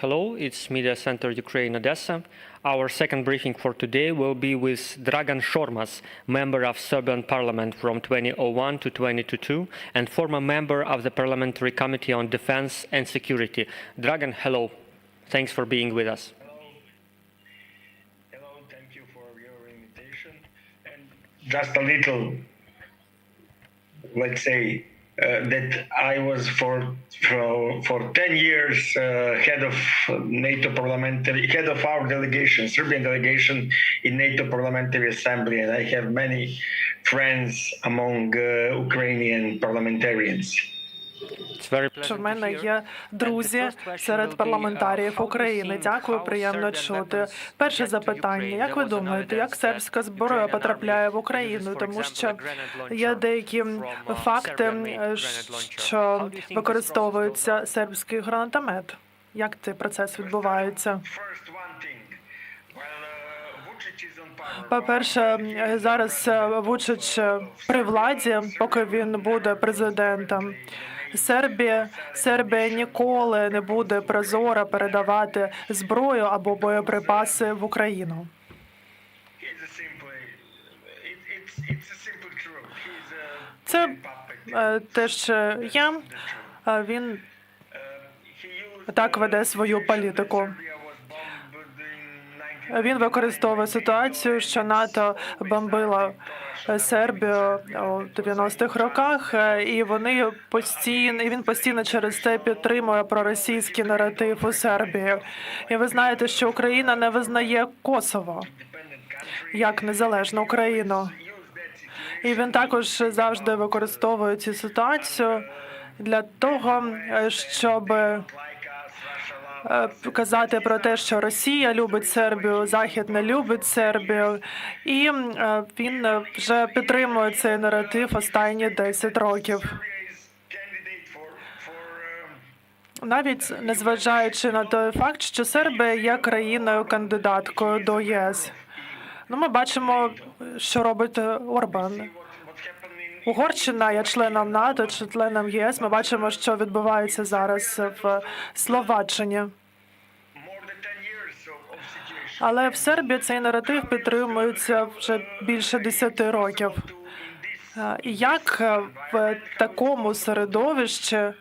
Hello, it's Media Center Ukraine Odessa. Our second briefing for today will be with Dragan Shormas, member of Serbian parliament from 2001 to 2022 and former member of the Parliamentary Committee on Defense and Security. Dragan, hello. Thanks for being with us. Hello, thank you for your invitation. And just a little, let's say, uh, that I was for for for ten years uh, head of NATO parliamentary head of our delegation, Serbian delegation in NATO Parliamentary Assembly, and I have many friends among uh, Ukrainian parliamentarians. Що в мене є друзі серед парламентаріїв України. Дякую, приємно чути. Перше запитання: як ви думаєте, як сербська зброя потрапляє в Україну? Тому що є деякі факти, е, що використовується сербський гранатомет. Як цей процес відбувається? Uh, Vučić is on power, По-перше, е, зараз е, Вучич е, при владі, поки він буде президентом. Сербія, Сербія ніколи не буде прозоро передавати зброю або боєприпаси в Україну. Це е, теж я. Е, Він так веде свою політику. Він використовує ситуацію, що НАТО бомбило Сербію у 90-х роках, е, і вони постійно і він постійно через це підтримує проросійський наратив у Сербії. І ви знаєте, що Україна не визнає Косово як незалежну Україну. І він також завжди використовує цю ситуацію для того, е, щоб казати про те, що Росія любить Сербію, Захід не любить Сербію, і е, він е, вже підтримує цей наратив останні 10 років. Навіть незважаючи на той факт, що Сербія є країною кандидаткою до ЄС. Ну, ми бачимо, що робить е, Орбан. Угорщина є членом НАТО, членом ЄС. Ми бачимо, що відбувається зараз в Словаччині. more than 10 years of, of situation. Але в Сербії цей наратив підтримується вже більше 10 років. Е, як е, в такому середовищі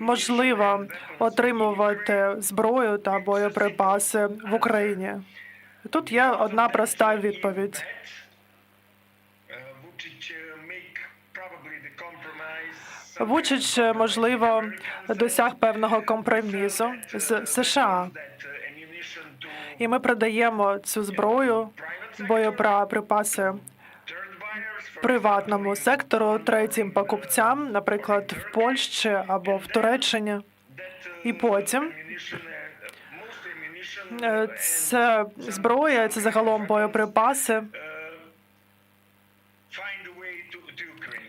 можливо отримувати зброю та боєприпаси в Україні? Тут є одна проста відповідь. Вучич, е, можливо, досяг певного компромісу з США, і ми продаємо цю зброю, боєприпаси приватному сектору, третім покупцям, наприклад, в Польщі або в Туреччині. І потім е, це зброя, це загалом боєприпаси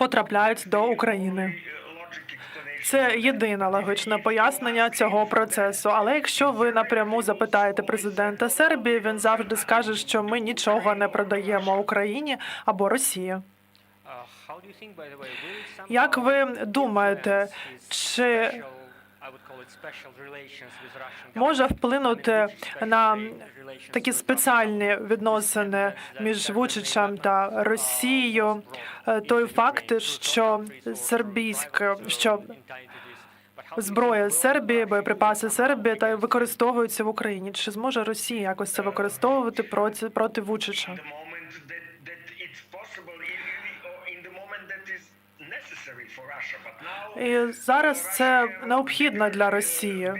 потрапляють до України. Це єдине логічне пояснення цього процесу. Але якщо ви напряму запитаєте президента Сербії, він завжди скаже, що ми нічого не продаємо Україні або Росії. Як ви думаєте, чи може вплинути на такі спеціальні відносини між Вучичем та Росією? е, Той факт, що сербійська, що зброя Сербії, боєприпаси Сербії та використовуються в Україні. Чи зможе Росія якось це використовувати проти проти Вучича? І зараз це необхідно для Росії.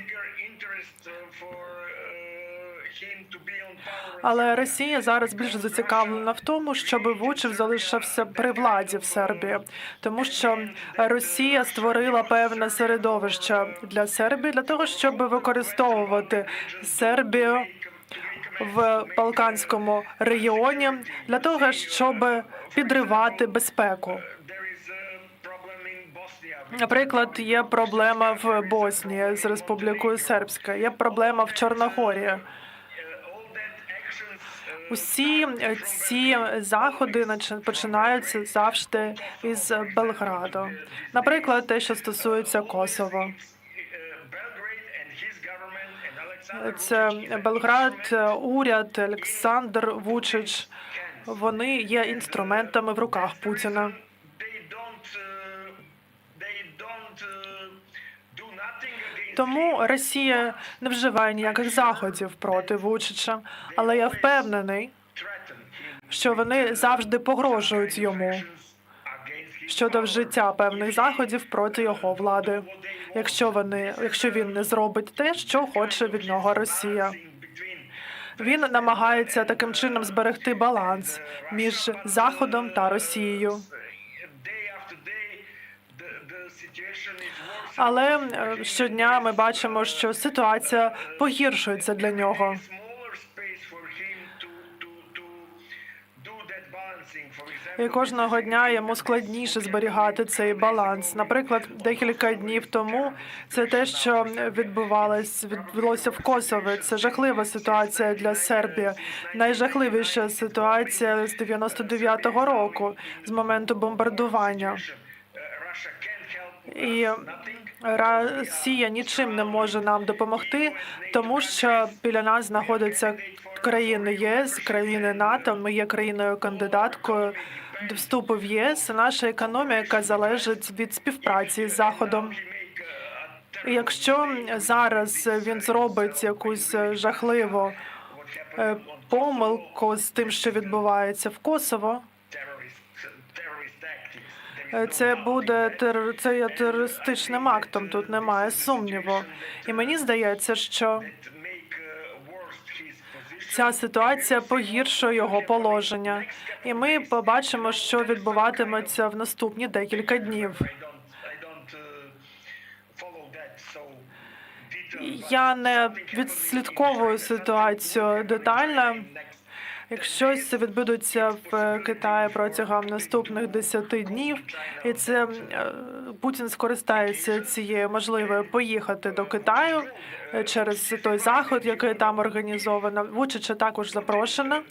Але Росія зараз більш зацікавлена в тому, щоб Вучев залишився при владі в Сербії, тому що Росія створила певне середовище для Сербії для того, щоб використовувати Сербію в Балканському регіоні для того, щоб підривати безпеку. Наприклад, є проблема в Боснії з Республікою Сербська, є проблема в Чорногорії. Усі ці заходи починаються завжди із Белграду. Наприклад, те, що стосується Косово. Це Белград, уряд, Олександр Вучич. Вони є інструментами в руках Путіна. Тому Росія не вживає ніяких заходів проти Вучича, але я впевнений, що вони завжди погрожують йому щодо вжиття певних заходів проти його влади, якщо вони, якщо він не зробить те, що хоче від нього Росія. Він намагається таким чином зберегти баланс між Заходом та Росією. Але е, щодня ми бачимо, що ситуація погіршується для нього. І кожного дня йому складніше зберігати цей баланс. Наприклад, декілька днів тому це те, що відбувалось відбулося в Косово. Це жахлива ситуація для Сербії. Найжахливіша ситуація з 99-го року, з моменту бомбардування. І Росія нічим не може нам допомогти, тому що біля нас знаходяться країни ЄС, країни НАТО. Ми є країною кандидаткою до вступу в ЄС. Наша економіка залежить від співпраці з Заходом. Якщо зараз він зробить якусь жахливу е, помилку з тим, що відбувається в Косово, Це буде терор... це є терористичним актом. Тут немає сумніву. І мені здається, що ця ситуація погіршує його положення, і ми побачимо, що відбуватиметься в наступні декілька днів. Я не відслідковую ситуацію детально. Якщо щось відбудеться в Китаї протягом наступних 10 днів, і це е, Путін скористається цією можливою поїхати до Китаю е, через той заход, який там організовано. Вучича також запрошено.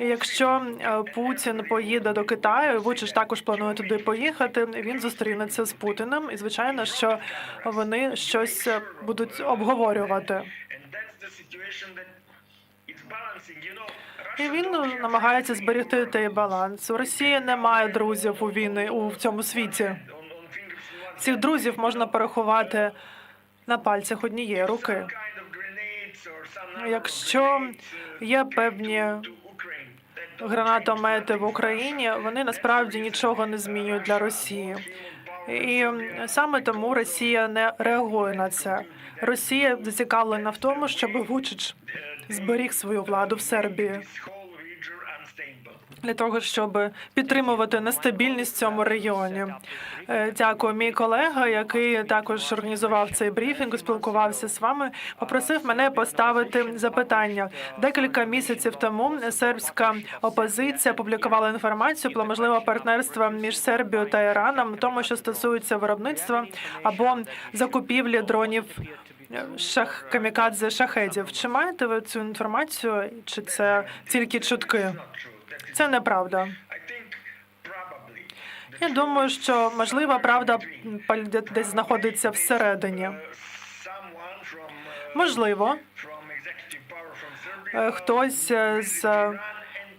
І якщо е, Путін поїде до Китаю, Вучич також планує туди поїхати. Він зустрінеться з Путіним, і звичайно, що вони щось е, будуть обговорювати. І він намагається зберегти той баланс. У Росії немає друзів у війни у цьому світі. Цих друзів можна порахувати на пальцях однієї руки. of Якщо є певні гранатомети в Україні, вони насправді нічого не змінюють для Росії. І саме тому Росія не реагує на це. Росія зацікавлена в тому, щоб Вучич зберіг свою владу в Сербії. для того, щоб підтримувати нестабільність в цьому регіоні. Е, Дякую, мій колега, який також організував цей брифінг, спілкувався з вами. Попросив мене поставити запитання. Декілька місяців тому сербська опозиція публікувала інформацію про можливе партнерство між Сербією та Іраном, тому, що стосується виробництва або закупівлі дронів. Шах камікадзе шахедів. Чи маєте ви цю інформацію, чи це тільки чутки? Це неправда. Я думаю, що можливо правда десь знаходиться всередині. Можливо, е, хтось е, з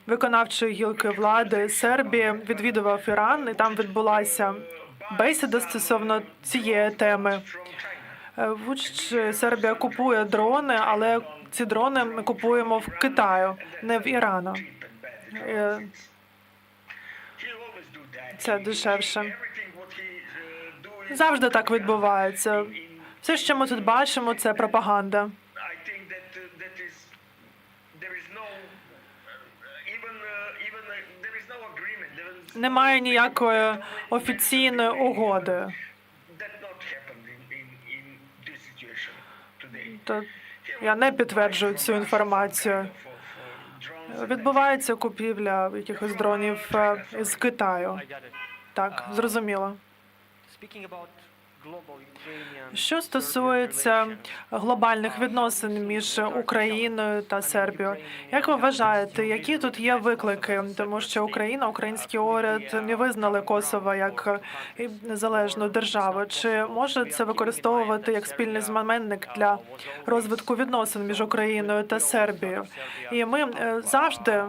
виконавчої гілки влади Сербії відвідував Іран, і там відбулася бесіда стосовно цієї теми. Е, Вуч Сербія купує дрони, але ці дрони ми купуємо в Китаю, не в Ірану. Е, Це дешевше. Завжди так відбувається. Все, що ми тут бачимо, це пропаганда. I think that uh, То я не підтверджую цю інформацію. Відбувається купівля якихось дронів е, з Китаю. Так, зрозуміло. Що стосується глобальних відносин між Україною та Сербією, як ви вважаєте, які тут є виклики? Тому що Україна, український уряд не визнали Косово як незалежну державу. Чи може це використовувати як спільний знаменник для розвитку відносин між Україною та Сербією? І ми е, завжди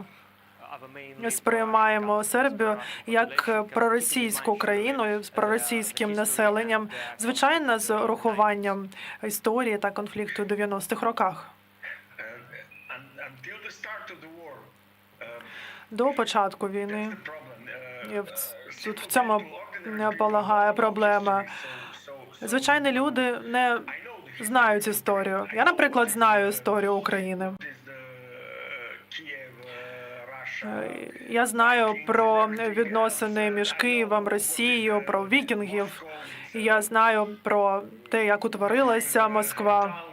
сприймаємо Сербію як проросійську країну з проросійським населенням, звичайно, з урахуванням історії та конфлікту у 90-х роках. До початку війни тут в цьому не полагає проблема. Звичайні люди не знають історію. Я, наприклад, знаю історію України. Я знаю про відносини між Києвом, Росією, про вікінгів. Я знаю про те, як утворилася Москва.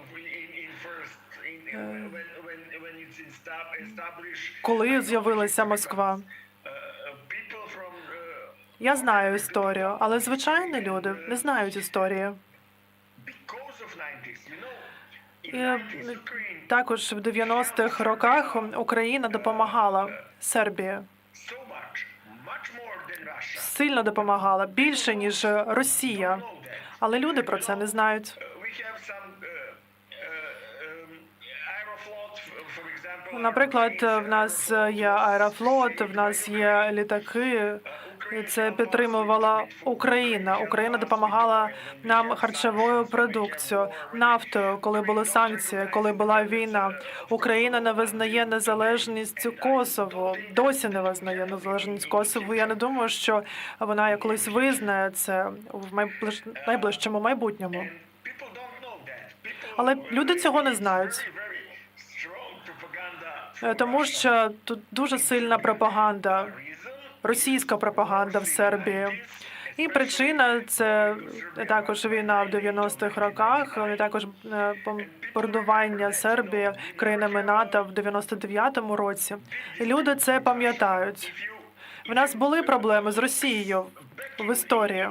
established, Коли з'явилася Москва? Я знаю історію, але звичайні люди не знають історії. because of 90s, you know, І in 90s, Ukraine також в 90-х роках Україна допомагала Russia. Сильно допомагала більше ніж Росія. Але люди про це не знають. F- for example. Наприклад, в нас є аерофлот, в нас є літаки. Це підтримувала Україна. Україна допомагала нам харчовою продукцією, нафтою, коли були санкції, коли була війна. Україна не визнає незалежність Косово. Досі не визнає незалежність Косово. Я не думаю, що вона якось визнає це в найближчому майбутньому. Але люди цього не знають. Тому що тут дуже сильна пропаганда. Російська пропаганда в Сербії. І причина це також війна в 90-х роках, і також е, бомбардування Сербії країнами НАТО в 99-му році. І люди це пам'ятають. В нас були проблеми з Росією в історії.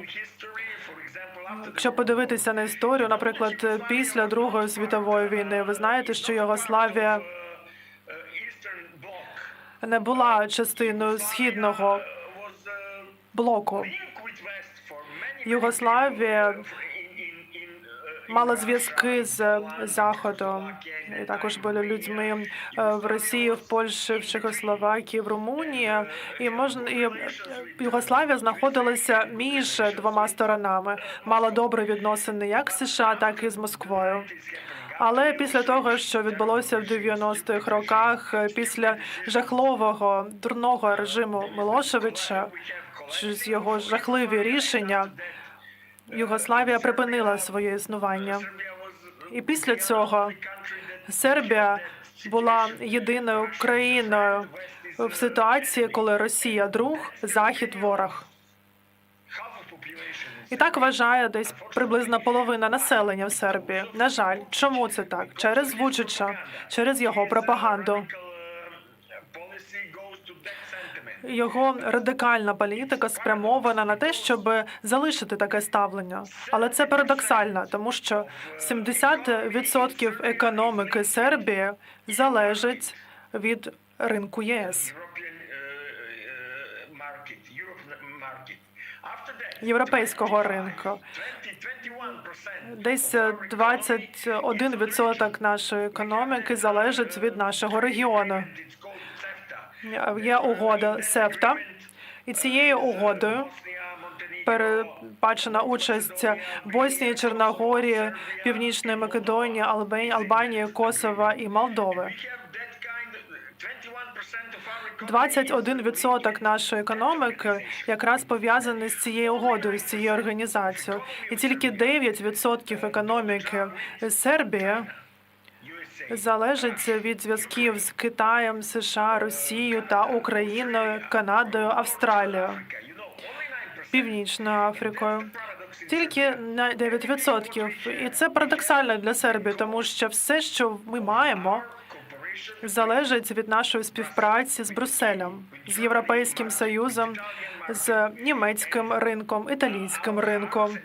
Якщо подивитися на історію, наприклад, після Другої світової війни, ви знаєте, що Bloc не була частиною східного блоку. Югославія мала зв'язки з Заходом. І також були людьми е, в Росії, в Польщі, в Чехословакії, в Румунії. І можна і Югославія знаходилася між двома сторонами, мала добрі відносини як з США, так і з Москвою. Але після того, що відбулося в 90-х роках, після жахливого дурного режиму Милошевича, через його жахливі рішення, Югославія припинила своє існування. І після цього Сербія була єдиною країною в ситуації, коли Росія друг, Захід ворог. І так вважає десь приблизно половина населення в Сербії. На жаль, чому це так? Через Вучича, через його пропаганду. Його радикальна політика спрямована на те, щоб залишити таке ставлення. Але це парадоксально, тому що 70% економіки Сербії залежить від ринку ЄС. Європейського ринку 20, 21% десь 21% нашої економіки залежить від нашого регіону. CEFTA. Є угода СЕФТА, і цією угодою передбачена участь Боснії, Чорногорії, Північної Македонії, Албанії, Косова і Молдови. 21% of our economy 21% нашої економіки якраз пов'язаний з цією угодою, з цією організацією, і тільки 9% економіки Сербії залежить від зв'язків з Китаєм, США, Росією та Україною, Канадою, Австралією, You know, only 9%. Північною Африкою. Тільки на 9%. І це парадоксально для Сербії, тому що все, що ми маємо, залежить від нашої співпраці з Брюсселем, з Європейським Союзом, з німецьким ринком, італійським ринком.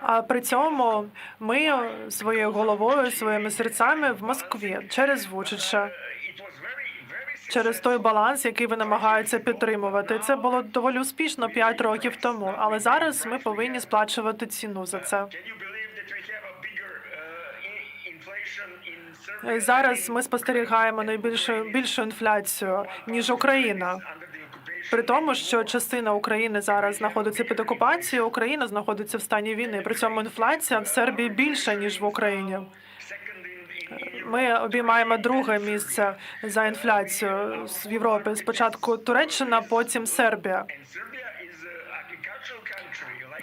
А при цьому ми своєю головою, своїми серцями в Москві через Вучича, через той баланс, який ви намагаються підтримувати. Це було доволі успішно 5 років тому, але зараз ми повинні сплачувати ціну за це. Зараз ми спостерігаємо найбільшу більшу інфляцію ніж Україна. При тому, що частина України зараз знаходиться під окупацією, Україна знаходиться в стані війни. При цьому інфляція в Сербії більша ніж в Україні. Ми обіймаємо друге місце за інфляцію в Європі. Спочатку Туреччина, потім Сербія.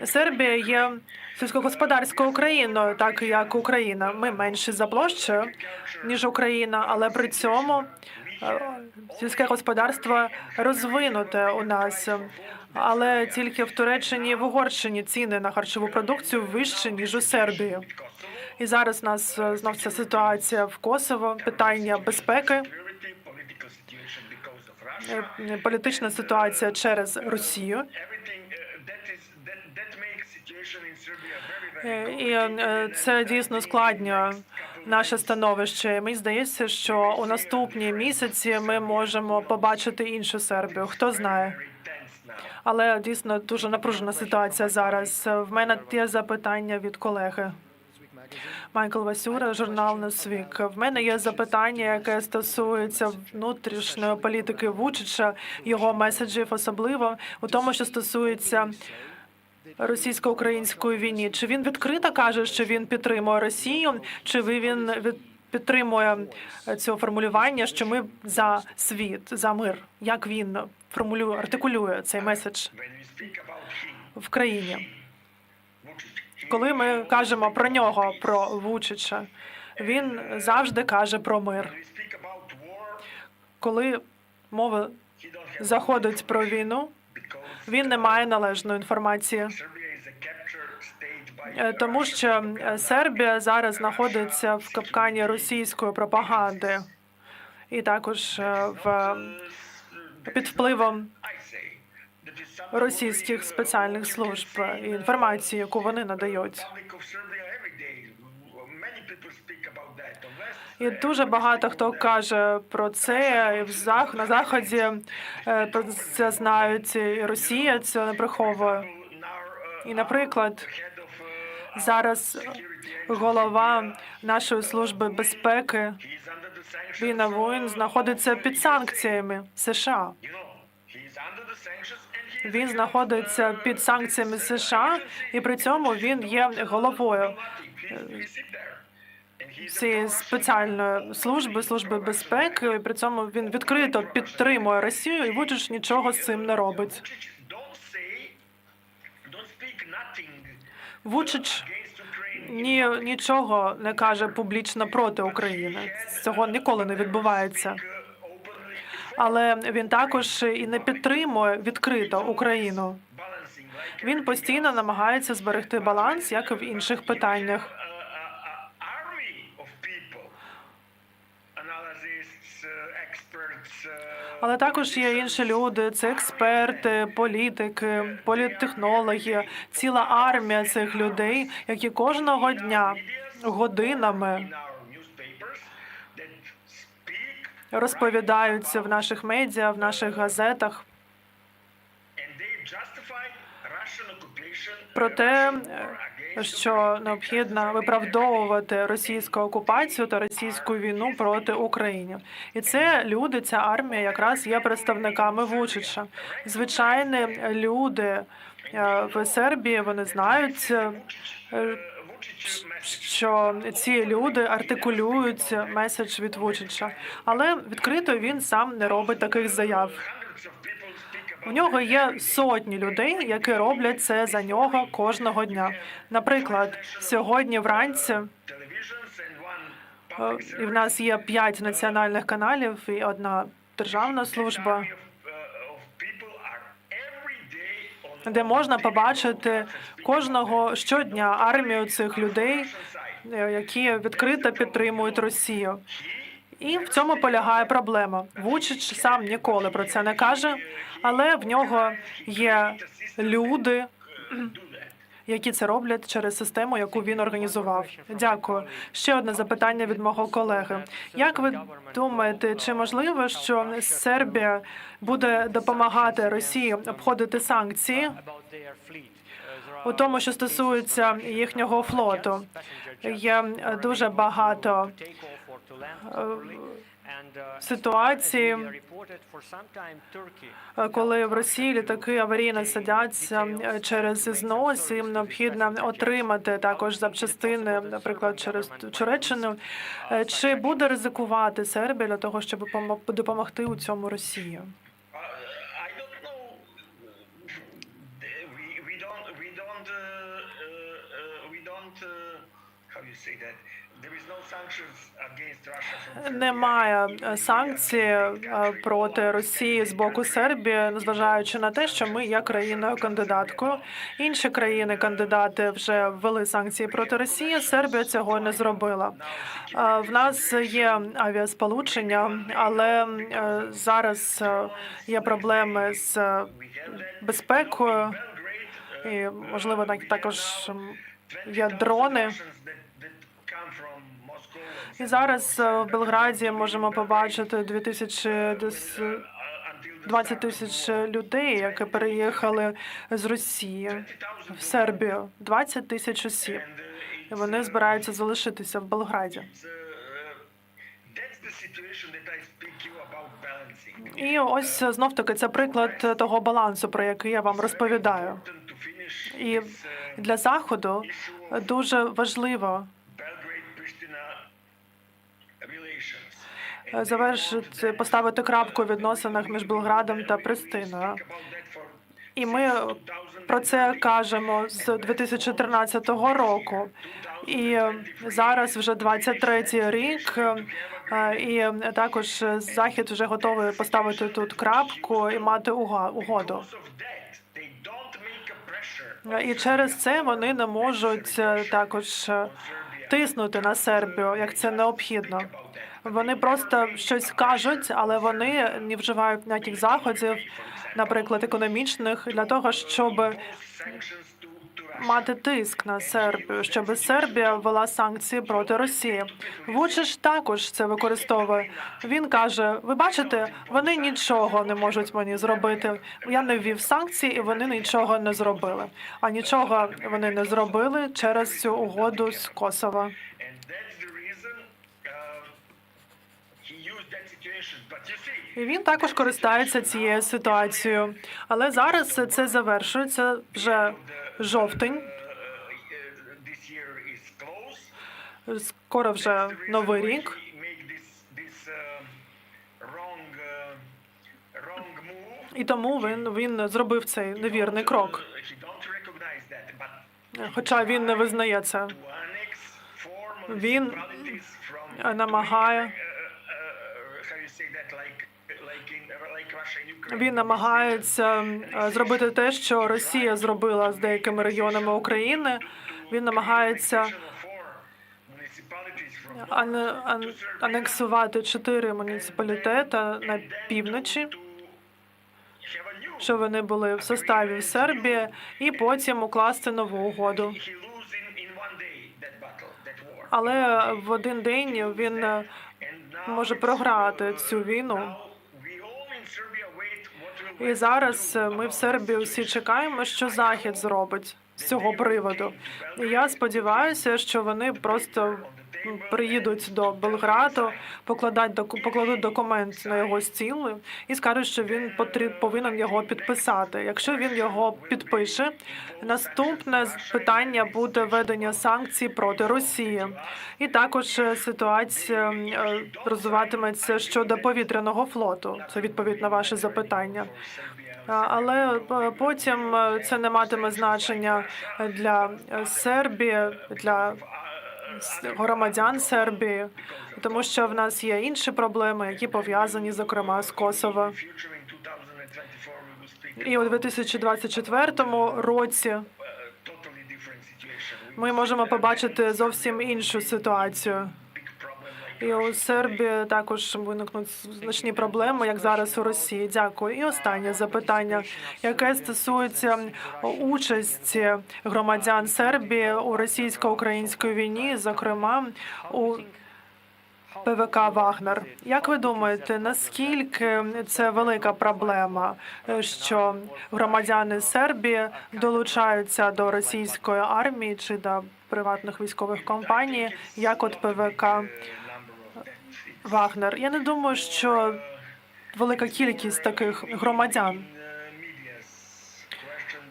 Сербія є сільськогосподарською країною, так як Україна. Ми менші за площею ніж Україна, але при цьому е, сільське господарство розвинуте у нас. Але тільки в Туреччині в Угорщині ціни на харчову продукцію вищі ніж у Сербії. І зараз у нас е, знов ця ситуація в Косово, питання безпеки, е, політична ситуація через Росію. Е, І е, це дійсно ускладнює наше становище. Мені здається, що у наступні місяці ми можемо побачити іншу Сербію. Хто знає? Але дійсно дуже напружена ситуація зараз. В мене є запитання від колеги. Майкл Васюра, журнал Носвік. В мене є запитання, яке стосується внутрішньої політики Вучича, його меседжів, особливо у тому, що стосується російсько-української війні. Чи він відкрито каже, що він підтримує Росію, чи ви він підтримує цього формулювання, що ми за світ, за мир? Як він формулює, артикулює цей меседж в країні? Коли ми кажемо про нього, про Вучича, він завжди каже про мир. Коли мова заходить про війну, він не має належної інформації. Е, тому що е, Сербія зараз знаходиться в капкані російської пропаганди, і також е, в під впливом російських спеціальних служб і інформації, яку вони надають. І дуже багато хто каже про це і в зах на заході е, про це знають. І Росія це не приховує. І, наприклад, зараз голова нашої служби безпеки Віна Воїн знаходиться під санкціями США. Він знаходиться під санкціями США, і при цьому він є головою цієї спеціальної служби, служби безпеки. При цьому він відкрито підтримує Росію, і Вучич нічого з цим не робить. Вучич ні нічого не каже публічно проти України. Цього ніколи не відбувається. Але він також і не підтримує відкрито Україну. Він постійно намагається зберегти баланс, як і в інших питаннях. Але також є інші люди, це експерти, політики, політтехнологи, ціла армія цих людей, які кожного дня годинами розповідаються в наших медіа, в наших газетах про те, що необхідно виправдовувати російську окупацію та російську війну проти України, і це люди, ця армія якраз є представниками Вучича. Звичайні люди е, в Сербії вони знають. е, що ці люди артикулюють меседж від Вучича, але відкрито він сам не робить таких заяв. У нього є сотні людей, які роблять це за нього кожного дня. Наприклад, сьогодні вранці е, і в нас є п'ять національних каналів і одна державна служба, де можна побачити кожного щодня армію цих людей, е, які відкрито підтримують Росію. І в цьому полягає проблема. Вучич сам ніколи про це не каже, але в нього є люди, які це роблять через систему, яку він організував. Дякую. Ще одне запитання від мого колеги. Як ви думаєте, чи можливо, що Сербія буде допомагати Росії обходити санкції у тому, що стосується їхнього флоту? Є дуже багато е, ситуацій, е, коли в Росії літаки аварійно садяться через знос. і Їм необхідно отримати також запчастини, наприклад, через Туреччину. Е, Чи буде ризикувати Сербія для того, щоб помо- допомогти у цьому Росії? Say that. Немає е, санкцій е, проти Росії з боку Сербії, незважаючи на те, що ми є країною кандидаткою. Інші країни кандидати вже ввели санкції проти Росії. Сербія цього не зробила. Е, В нас є авіасполучення, але зараз є проблеми з безпекою. І можливо так- також є дрони. І зараз е, в Белграді можемо побачити 2000 десь, е, 20 тисяч людей, які переїхали з Росії в Сербію. 20 тисяч осіб. І вони збираються залишитися в Белграді. І ось знов таки це приклад того балансу, про який я вам розповідаю. І для заходу дуже важливо завершити поставити крапку у відносинах між Белградом та Пристиною. І ми про це кажемо з 2013 року. І зараз вже 23-й рік, е, і також захід вже готовий поставити тут крапку і мати угоду. І через це вони не можуть е, також е, тиснути на Сербію, як це необхідно. Вони просто щось кажуть, але вони не вживають ніяких заходів, наприклад, економічних, для того, щоб мати тиск на Сербію, щоб Сербія ввела санкції проти Росії. Вучиш також це використовує. Він каже: Ви бачите, вони нічого не можуть мені зробити. Я не ввів санкції, і вони нічого не зробили. А нічого вони не зробили через цю угоду з Косова. І він також користається цією ситуацією. Але зараз це завершується вже жовтень. Скоро вже новий рік. І тому він, він зробив цей невірний крок. Хоча він не визнає це. Він намагає він намагається е, зробити те, що Росія зробила з деякими регіонами України. Він намагається ане- анексувати чотири муніципалітети на півночі, що вони були в составі Сербії, і потім укласти нову угоду. Але в один день він е, може програти цю війну. І зараз е, ми в Сербії всі чекаємо, що Захід зробить з цього приводу. І я сподіваюся, що вони просто приїдуть до Белграду, покладать доку- покладуть документ на його стіл і скажуть, що він повинен його підписати. Якщо він його підпише, наступне питання буде введення санкцій проти Росії. І також е, ситуація е, розвиватиметься щодо повітряного флоту. Це відповідь на ваше запитання. Але е, потім це не матиме значення для Сербії, для громадян Сербії, тому що в нас є інші проблеми, які пов'язані, зокрема, з Косово. І у 2024 році ми можемо побачити зовсім іншу ситуацію. І у Сербії також виникнуть значні проблеми, як зараз у Росії. Дякую. І останнє запитання, яке стосується участі громадян Сербії у російсько-українській війні, зокрема у ПВК Вагнер. Як ви думаєте, наскільки це велика проблема, що громадяни Сербії долучаються до російської армії чи до приватних військових компаній, як от ПВК Вагнер? Я не думаю, що велика кількість таких громадян.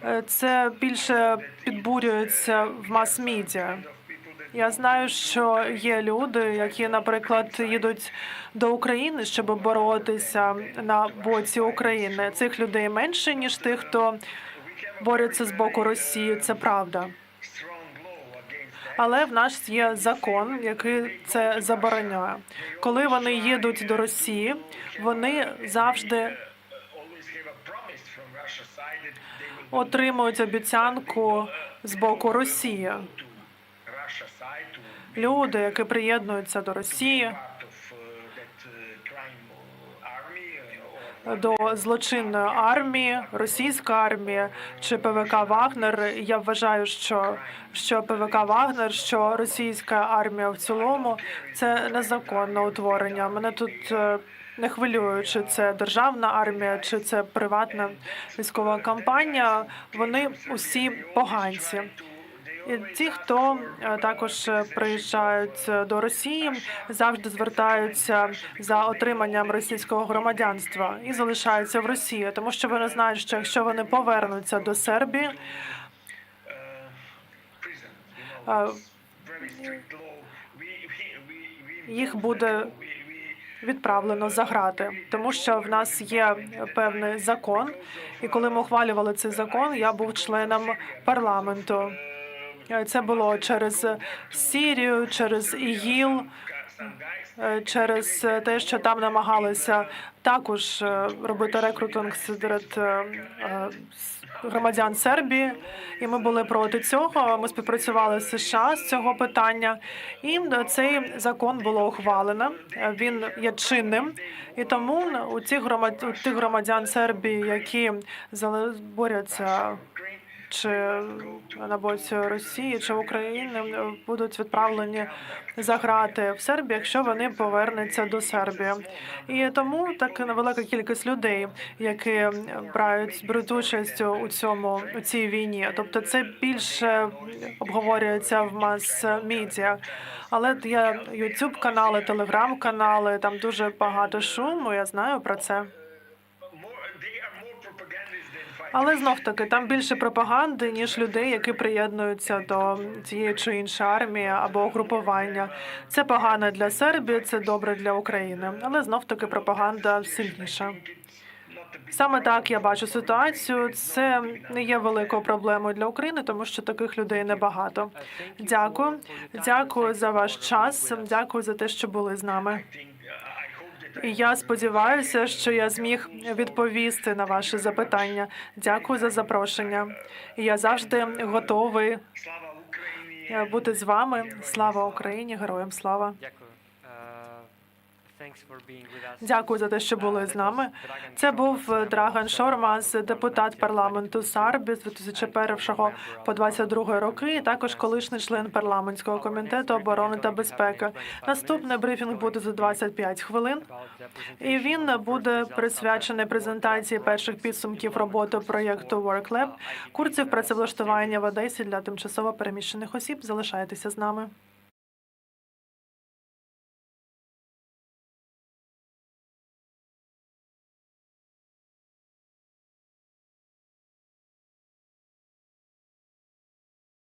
Е, Це більше підбурюється в мас-медіа. Я знаю, що є люди, які, наприклад, їдуть до України, щоб боротися на боці України. Цих людей менше ніж тих, хто бореться з боку Росії. Це правда. Але в нас є закон, який це забороняє. Коли вони їдуть до Росії, вони завжди отримують обіцянку з боку Росії. Люди, які приєднуються до Росії, до злочинної армії, російської армії чи ПВК Вагнер. Я вважаю, що, що ПВК Вагнер, що російська армія в цілому це незаконне утворення. Мене тут е, не хвилює, чи це державна армія, чи це приватна військова кампанія. Вони усі поганці. Ті, хто е, також е, приїжджають е, до Росії, завжди звертаються за отриманням російського громадянства і залишаються в Росії, тому що вони знають, що якщо вони повернуться до Сербії, їх буде відправлено за грати, тому що в нас є певний закон, і коли ми ухвалювали цей закон, я був членом парламенту. Е, Це було через Сірію, через ІГІЛ, е, через те, що там намагалися також е, робити рекрутинг серед е, е, громадян Сербії, і ми були проти цього. Ми співпрацювали з США з цього питання, і цей закон було ухвалено. Е, Він є чинним, і тому у цих громад... у тих громадян Сербії, які борються чи на боці Росії чи України будуть відправлені за грати в Сербії, якщо вони повернуться до Сербії. І тому так невелика кількість людей, які брають беруть участь у цьому у цій війні. Тобто це більше обговорюється в мас-медіа. Але є youtube канали, телеграм-канали, там дуже багато шуму. Я знаю про це. Але знов таки там більше пропаганди ніж людей, які приєднуються до цієї чи іншої армії або угрупування. Це погано для Сербії, це добре для України. Але знов таки пропаганда сильніша. Саме так я бачу ситуацію. Це не є великою проблемою для України, тому що таких людей небагато. Дякую, дякую за ваш час. Дякую за те, що були з нами. І я сподіваюся, що я зміг відповісти на ваше запитання. Дякую за запрошення. І Я завжди готовий Україні! бути з вами. Слава Україні! Героям слава! Дякую. За те, що були з нами. Це був е, Драган Шормас, депутат парламенту Сарбі з 2001 по 22 роки, і також колишній член парламентського комітету оборони та безпеки. Наступний брифінг буде за 25 хвилин. І він буде присвячений презентації перших підсумків роботи проєкту WorkLab, курсів працевлаштування в Одесі для тимчасово переміщених осіб. Залишайтеся з нами.